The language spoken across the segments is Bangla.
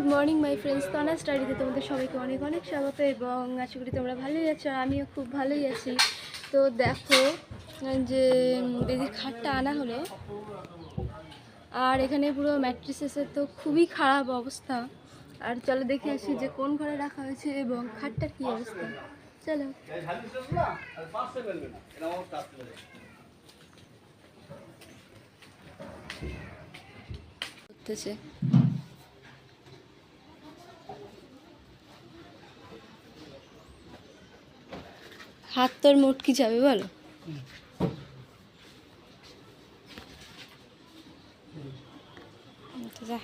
Good morning, my friends. তনা স্টাডিতে তোমাদের সবাইকে অনেক অনেক স্বাগত এবং আশা করি তোমরা ভালোই আছো আর আমিও খুব ভালোই আছি। তো দেখো, যে বেদির খাটটা আনা হলো, আর এখানে পুরো ম্যাট্রিসেসের তো খুবই খারাপ অবস্থা। আর চলো দেখে আসি যে কোন ঘরে রাখা হয়েছে এবং খাটটার কী অবস্থা। চলো। করতেছে হাত তোর মুটকি যাবে বলো? তো যা।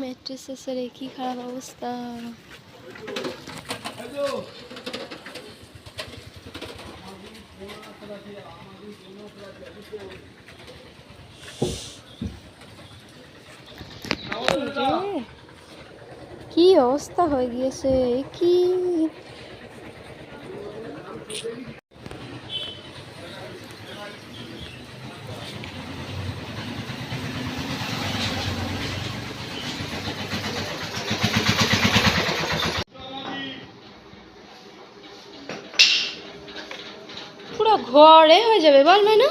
ম্যাট্রেসেসের কি খারাপ অবস্থা? কি অবস্থা হয়ে গিয়েছে কি পুরো ঘরে হয়ে যাবে বল না?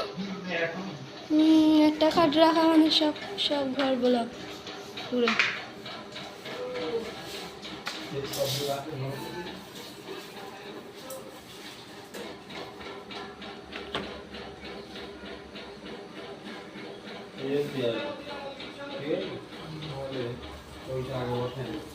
একটা খাট রাখা মানে সব সব ঘর ব্লক পুরো। হুম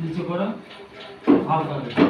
নিচে করো হালকা করে।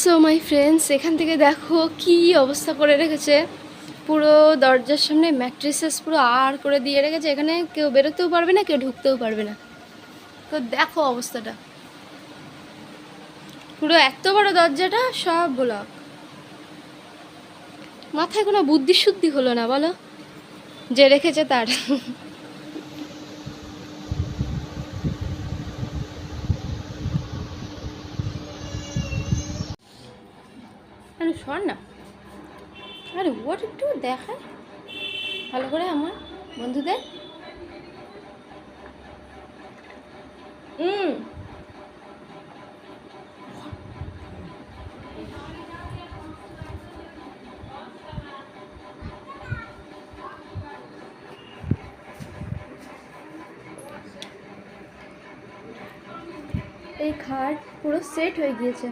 সো মাই ফ্রেন্ডস এখান থেকে দেখো কি অবস্থা করে রেখেছে। পুরো দরজার সামনে ম্যাট্রেসেস পুরো আর করে দিয়ে রেখেছে। এখানে কেউ বেরোতেও পারবে না, কেউ ঢুকতেও পারবে না। তো দেখো অবস্থাটা। পুরো এত বড় দরজাটা, সব ব্লক মাথায় কোনো বুদ্ধি শুদ্ধি হলো না, বলো? যে রেখেছে তার। শোন না। আরে ওর একটু দেখায়। ভালো করে আমার বন্ধুদের। হুম এই খাট পুরো সেট হয়ে গিয়েছে।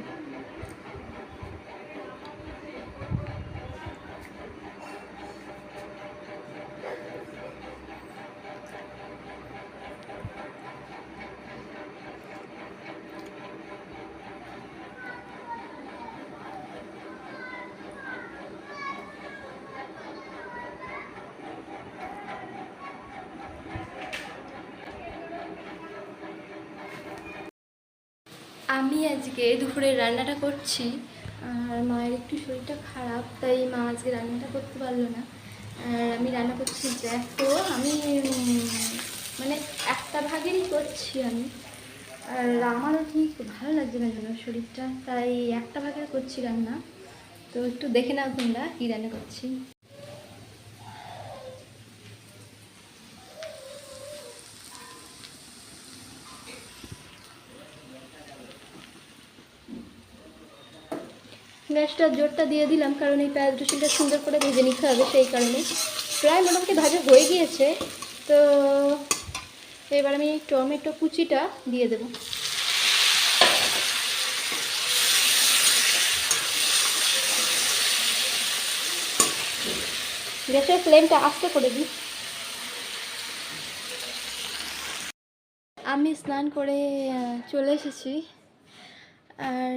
আমি আজকে দুপুরে রান্নাটা করছি, আর মায়ের একটু শরীরটা খারাপ, তাই মা আজকে রান্নাটা করতে পারল না। আর আমি রান্না করছি দেখো, আমি মানে একটা ভাগেরই করছি আমি। আর আমারও ঠিক ভালো লাগছে না যেন শরীরটা, তাই একটা ভাগের করছি রান্না তো একটু দেখে নাও তোমরা কী রান্না করছি। গ্যাসটা জোরটা দিয়ে দিলাম, কারণ এই পেঁয়াজ রসুনটা সুন্দর করে ভেজে নিতে হবে সেই কারণে। প্রায় মোটামুটি ভাজা হয়ে গিয়েছে, তো এবার আমি টমেটো কুচিটা দিয়ে দেবো। গ্যাসের ফ্লেমটা আস্তে করে দিই। আমি স্নান করে চলে এসেছি। আর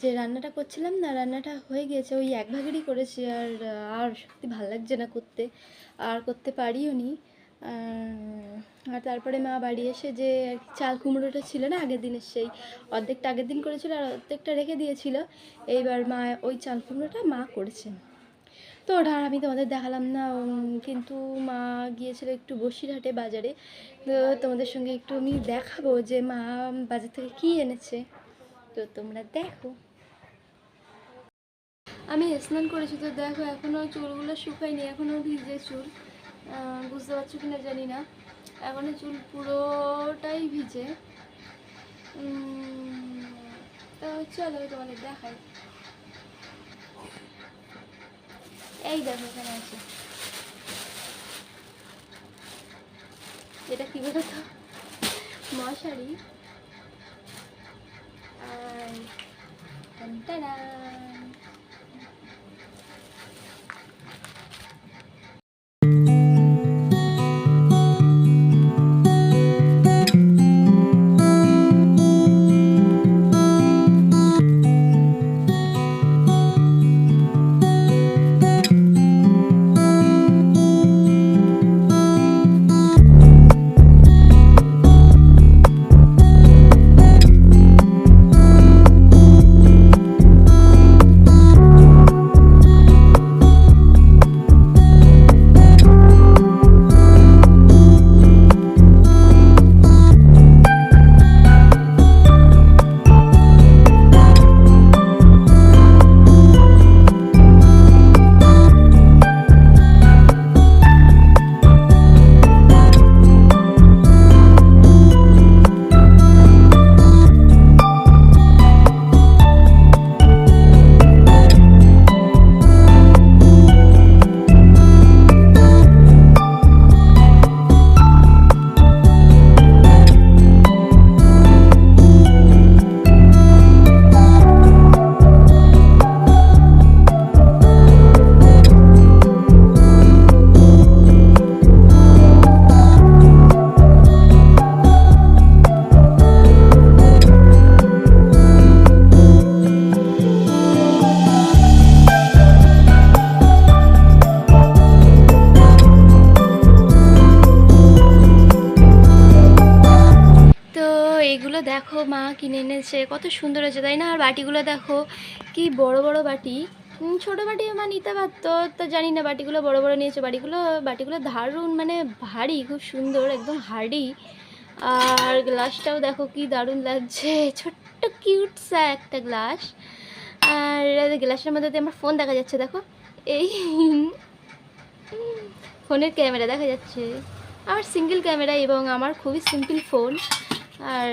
যে রান্নাটা করছিলাম না, রান্নাটা হয়ে গিয়েছে। ওই এক ভাগেরই করেছি আর আর সত্যি ভালো লাগছে না করতে। আর করতে পারিও নি। আর তারপরে মা বাড়ি এসে যে চাল কুমড়োটা ছিল না আগের দিনের সেই, অর্ধেকটা আগের দিন করেছিল আর অর্ধেকটা রেখে দিয়েছিল। এইবার মা ওই চাল কুমড়োটা মা করেছে তো ওটা আর আমি তোমাদের দেখালাম না কিন্তু মা গিয়েছিল একটু বসিরহাটে বাজারে। তো তোমাদের সঙ্গে একটু আমি দেখাবো যে মা বাজার থেকে কী এনেছে। তো তোমরা দেখো। আমি স্নান করেছি, তো দেখো এখনও চুলগুলো শুকায়নি এখনও ভিজে চুল। বুঝতে পারছ কি না জানি না। এখনও চুল পুরোটাই ভিজে। তো চলো তোমাদের দেখাই। এই দেখো এখানে আছে। এটা কি বলতো? মশারি। আর টানটানা। কিনে এনেছে, কত সুন্দর হয়েছে, তাই না? আর বাটিগুলো দেখো, কি বড় বড় বাটি। ছোটো বাটি মা নিতে পারতো, তো জানি না, বাটিগুলো বড় বড় নিয়েছে, বাটিগুলো বাটিগুলো দারুণ মানে ভারী, খুব সুন্দর, একদম হার্ডি। আর গ্লাসটাও দেখো, কি দারুণ লাগছে, ছোট্ট কিউট সা একটা গ্লাস। আর গ্লাসের মধ্যে আমার ফোন দেখা যাচ্ছে, দেখো। এই, ফোনের ক্যামেরা দেখা যাচ্ছে। আমার সিঙ্গেল ক্যামেরা এবং আমার খুবই সিম্পল ফোন। আর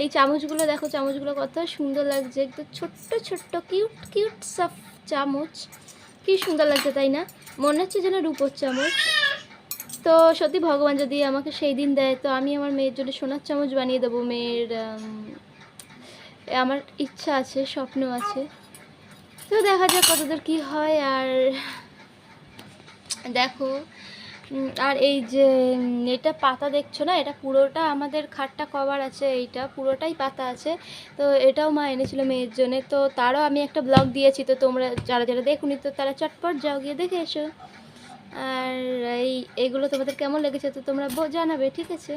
এই চামচগুলো দেখো, চামচগুলো কত সুন্দর লাগছে, একদম ছোট্ট ছোট্ট কিউট কিউট সব চামচ। কি সুন্দর লাগছে তাই না? মনে হচ্ছে যেন রূপোর চামচ। তো সত্যি ভগবান যদি আমাকে সেই দিন দেয়, তো আমি আমার মেয়ের জন্য সোনার চামচ বানিয়ে দেবো। মেয়ের আমার ইচ্ছা আছে, স্বপ্ন আছে। তো দেখা যাক কতদূর কী হয়, আর দেখো আর এই যে এটা পাতা দেখছ না? এটা পুরোটা আমাদের খাটটা কভার আছে এইটা, পুরোটাই পাতা আছে। তো এটাও মা এনেছিল মেয়ের জন্যে। তো তারও আমি একটা ব্লগ দিয়েছি, তো তোমরা যারা যারা দেখুনি, তো তারা চটপট যাও গিয়ে দেখে এসো। আর এই, এগুলো তোমাদের কেমন লেগেছে তো তোমরা জানাবে, ঠিক আছে?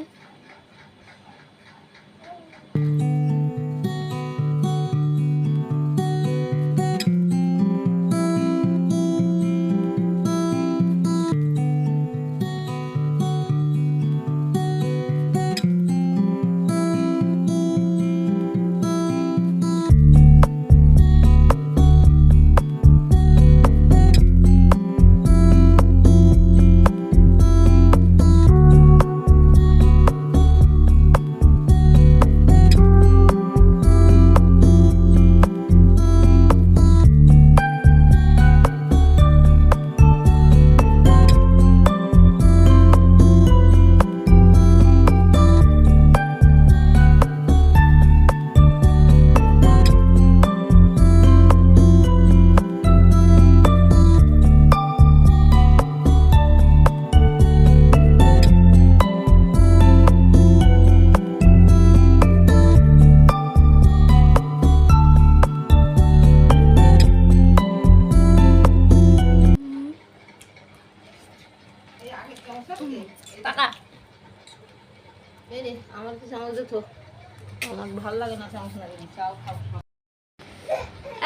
ভালো লাগে না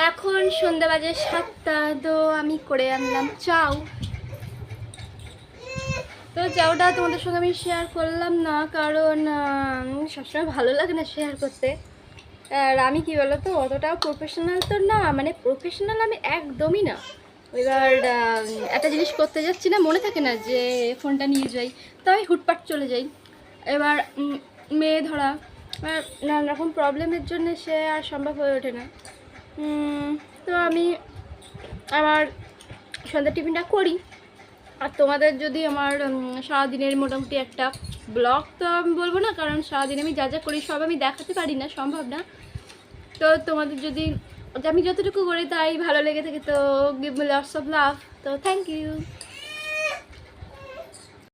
এখন সন্ধ্যা বাজে সাতটা, তো আমি করে আনলাম চাও তো চাউটা তোমাদের সঙ্গে আমি শেয়ার করলাম না, কারণ সবসময় ভালো লাগে না শেয়ার করতে। আর আমি কি বলো তো অতটাও প্রফেশনাল তো না মানে প্রফেশনাল আমি একদমই না। এবার একটা জিনিস করতে যাচ্ছি না, মনে থাকে না যে ফোনটা নিয়ে যাই তো আমি হুটপাট চলে যাই। এবার মেয়ে ধরা, আর নানা রকম প্রবলেমের জন্য সে আর সম্ভব হয়ে ওঠে না। তো আমি আমার সন্ধ্যা টিফিনটা করি। আর তোমাদের যদি আমার সারাদিনের মোটামুটি একটা ব্লগ তো আমি বলব না, কারণ সারাদিন আমি যা যা করি সব আমি দেখাতে পারি না, সম্ভব না। তো তোমাদের যদি আমি যতটুকু করি তাই ভালো লেগে থাকে, তো গিভ মি অফ লাভ তো থ্যাংক ইউ